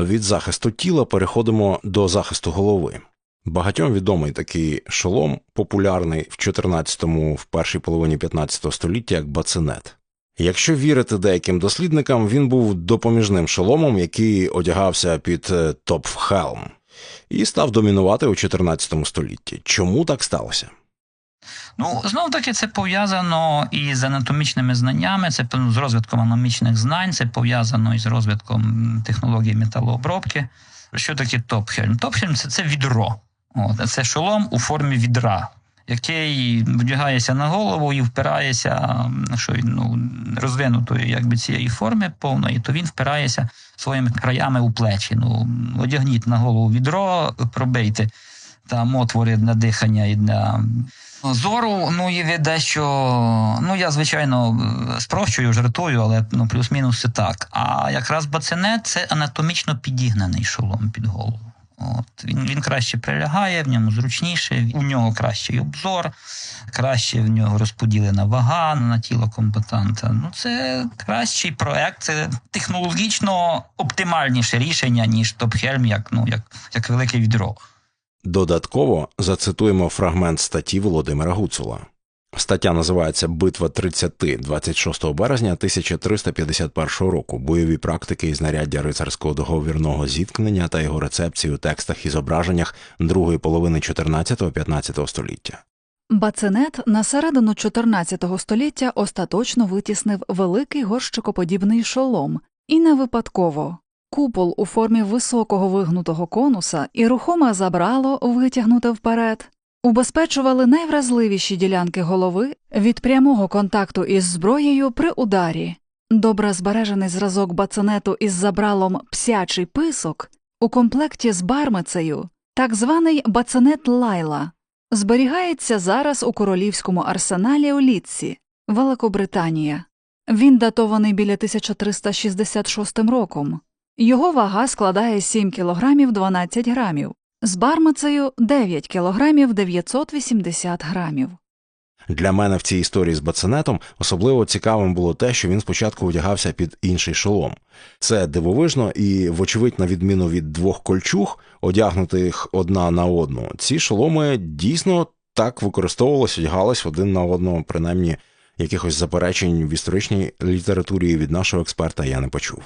Від захисту тіла переходимо до захисту голови. Багатьом відомий такий шолом, популярний в 14-му, в першій половині 15 століття як бацинет. Якщо вірити деяким дослідникам, він був допоміжним шоломом, який одягався під е, топфхелм, і став домінувати у 14 столітті. Чому так сталося? Ну, знов таки, це пов'язано і з анатомічними знаннями, це з розвитком анатомічних знань, це пов'язано із розвитком технології металообробки. Що таке топхельм? Топхельм це, це відро. От, це шолом у формі відра, який вдягається на голову і впирається, що ну, розвинутої якби, цієї форми повної, то він впирається своїми краями у плечі. Ну, одягніть на голову відро, пробийте там отвори для дихання і для зору. Ну і ви дещо. Ну я звичайно спрощую, жартую, але ну плюс-мінус це так. А якраз бацинет це анатомічно підігнаний шолом під голову. От він він краще прилягає, в ньому зручніше, у нього кращий обзор, краще в нього розподілена вага на тіло комбатанта. Ну це кращий проект, це технологічно оптимальніше рішення ніж Топхельм, як ну як, як велике відро. Додатково зацитуємо фрагмент статті Володимира Гуцула. Стаття називається Битва 30 26 березня 1351 року. Бойові практики і знаряддя рицарського договірного зіткнення та його рецепції у текстах і зображеннях другої половини 14-15 століття. Бацинет на середину 14 століття остаточно витіснив великий горщикоподібний шолом, і не випадково. Купол у формі високого вигнутого конуса і рухоме забрало витягнуте вперед убезпечували найвразливіші ділянки голови від прямого контакту із зброєю при ударі. Добре збережений зразок бацинету із забралом псячий писок у комплекті з бармицею, так званий бацинет лайла, зберігається зараз у королівському арсеналі у Літсі, Великобританія. Він датований біля 1366 роком. Його вага складає 7 кг 12 грамів, з бармицею 9 кг 980 грамів. Для мене в цій історії з бацинетом особливо цікавим було те, що він спочатку одягався під інший шолом. Це дивовижно і, вочевидь, на відміну від двох кольчуг, одягнутих одна на одну, ці шоломи дійсно так використовувалися, одягались один на одного, принаймні якихось заперечень в історичній літературі від нашого експерта я не почув.